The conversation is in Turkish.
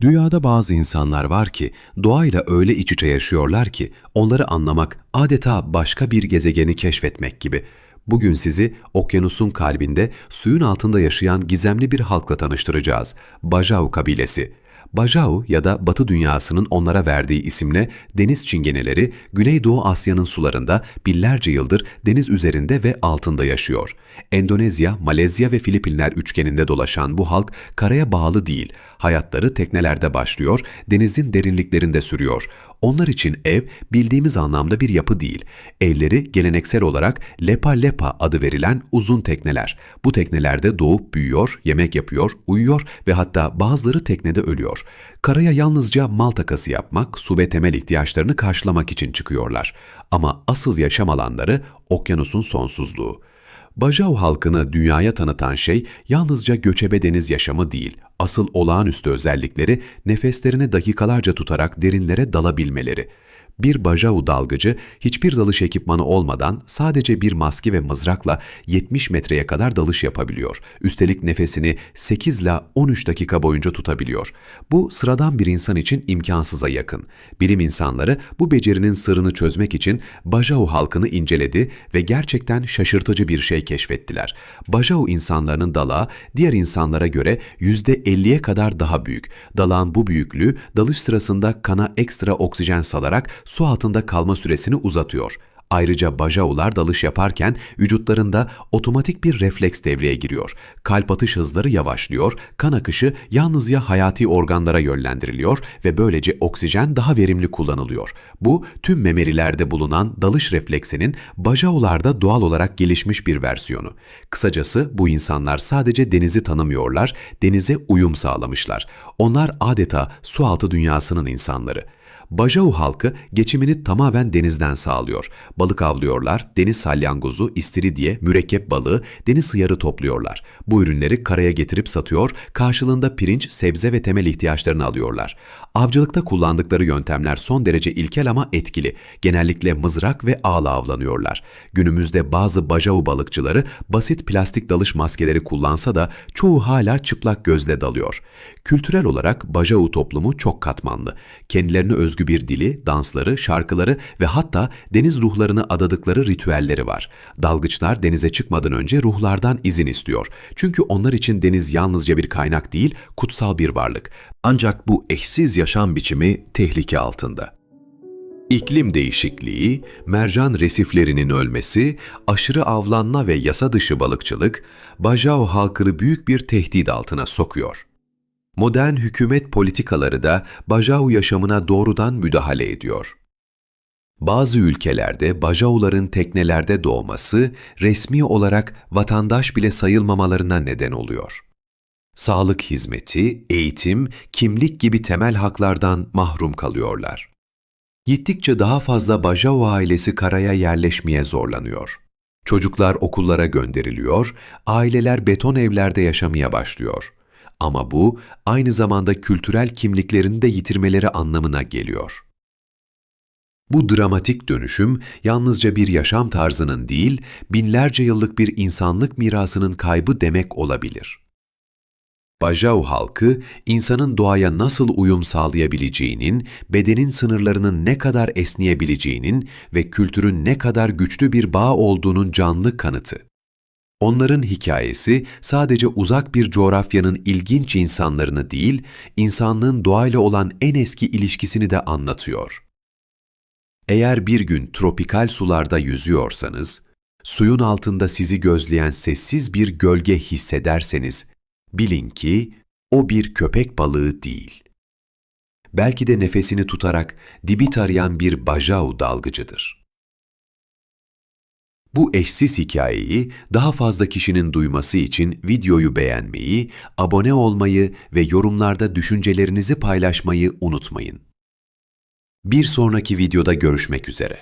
Dünyada bazı insanlar var ki doğayla öyle iç içe yaşıyorlar ki onları anlamak adeta başka bir gezegeni keşfetmek gibi. Bugün sizi okyanusun kalbinde suyun altında yaşayan gizemli bir halkla tanıştıracağız. Bajau kabilesi. Bajau ya da Batı dünyasının onlara verdiği isimle deniz çingeneleri Güneydoğu Asya'nın sularında binlerce yıldır deniz üzerinde ve altında yaşıyor. Endonezya, Malezya ve Filipinler üçgeninde dolaşan bu halk karaya bağlı değil. Hayatları teknelerde başlıyor, denizin derinliklerinde sürüyor. Onlar için ev bildiğimiz anlamda bir yapı değil. Evleri geleneksel olarak lepa lepa adı verilen uzun tekneler. Bu teknelerde doğup büyüyor, yemek yapıyor, uyuyor ve hatta bazıları teknede ölüyor. Karaya yalnızca mal takası yapmak, su ve temel ihtiyaçlarını karşılamak için çıkıyorlar. Ama asıl yaşam alanları okyanusun sonsuzluğu. Bajau halkını dünyaya tanıtan şey yalnızca göçebe deniz yaşamı değil, asıl olağanüstü özellikleri nefeslerini dakikalarca tutarak derinlere dalabilmeleri. Bir Bajau dalgıcı hiçbir dalış ekipmanı olmadan sadece bir maske ve mızrakla 70 metreye kadar dalış yapabiliyor. Üstelik nefesini 8 ile 13 dakika boyunca tutabiliyor. Bu sıradan bir insan için imkansıza yakın. Bilim insanları bu becerinin sırrını çözmek için Bajau halkını inceledi ve gerçekten şaşırtıcı bir şey keşfettiler. Bajau insanlarının dalağı diğer insanlara göre %50'ye kadar daha büyük. Dalağın bu büyüklüğü dalış sırasında kana ekstra oksijen salarak su altında kalma süresini uzatıyor. Ayrıca bajaular dalış yaparken vücutlarında otomatik bir refleks devreye giriyor. Kalp atış hızları yavaşlıyor, kan akışı yalnızca hayati organlara yönlendiriliyor ve böylece oksijen daha verimli kullanılıyor. Bu tüm memerilerde bulunan dalış refleksinin bajaularda doğal olarak gelişmiş bir versiyonu. Kısacası bu insanlar sadece denizi tanımıyorlar, denize uyum sağlamışlar. Onlar adeta su altı dünyasının insanları. Bajau halkı geçimini tamamen denizden sağlıyor. Balık avlıyorlar, deniz salyangozu, istiridye, mürekkep balığı, deniz hıyarı topluyorlar. Bu ürünleri karaya getirip satıyor, karşılığında pirinç, sebze ve temel ihtiyaçlarını alıyorlar. Avcılıkta kullandıkları yöntemler son derece ilkel ama etkili. Genellikle mızrak ve ağla avlanıyorlar. Günümüzde bazı Bajau balıkçıları basit plastik dalış maskeleri kullansa da çoğu hala çıplak gözle dalıyor. Kültürel olarak Bajau toplumu çok katmanlı. Kendilerine özgü bir dili, dansları, şarkıları ve hatta deniz ruhlarını adadıkları ritüelleri var. Dalgıçlar denize çıkmadan önce ruhlardan izin istiyor. Çünkü onlar için deniz yalnızca bir kaynak değil, kutsal bir varlık. Ancak bu eşsiz yaşam biçimi tehlike altında. İklim değişikliği, mercan resiflerinin ölmesi, aşırı avlanma ve yasa dışı balıkçılık, Bajau halkını büyük bir tehdit altına sokuyor. Modern hükümet politikaları da Bajau yaşamına doğrudan müdahale ediyor. Bazı ülkelerde Bajauların teknelerde doğması resmi olarak vatandaş bile sayılmamalarına neden oluyor. Sağlık hizmeti, eğitim, kimlik gibi temel haklardan mahrum kalıyorlar. Gittikçe daha fazla Bajau ailesi karaya yerleşmeye zorlanıyor. Çocuklar okullara gönderiliyor, aileler beton evlerde yaşamaya başlıyor. Ama bu aynı zamanda kültürel kimliklerini de yitirmeleri anlamına geliyor. Bu dramatik dönüşüm yalnızca bir yaşam tarzının değil, binlerce yıllık bir insanlık mirasının kaybı demek olabilir. Bajau halkı, insanın doğaya nasıl uyum sağlayabileceğinin, bedenin sınırlarının ne kadar esneyebileceğinin ve kültürün ne kadar güçlü bir bağ olduğunun canlı kanıtı. Onların hikayesi sadece uzak bir coğrafyanın ilginç insanlarını değil, insanlığın doğayla olan en eski ilişkisini de anlatıyor. Eğer bir gün tropikal sularda yüzüyorsanız, suyun altında sizi gözleyen sessiz bir gölge hissederseniz, bilin ki o bir köpek balığı değil. Belki de nefesini tutarak dibi tarayan bir bajau dalgıcıdır. Bu eşsiz hikayeyi daha fazla kişinin duyması için videoyu beğenmeyi, abone olmayı ve yorumlarda düşüncelerinizi paylaşmayı unutmayın. Bir sonraki videoda görüşmek üzere.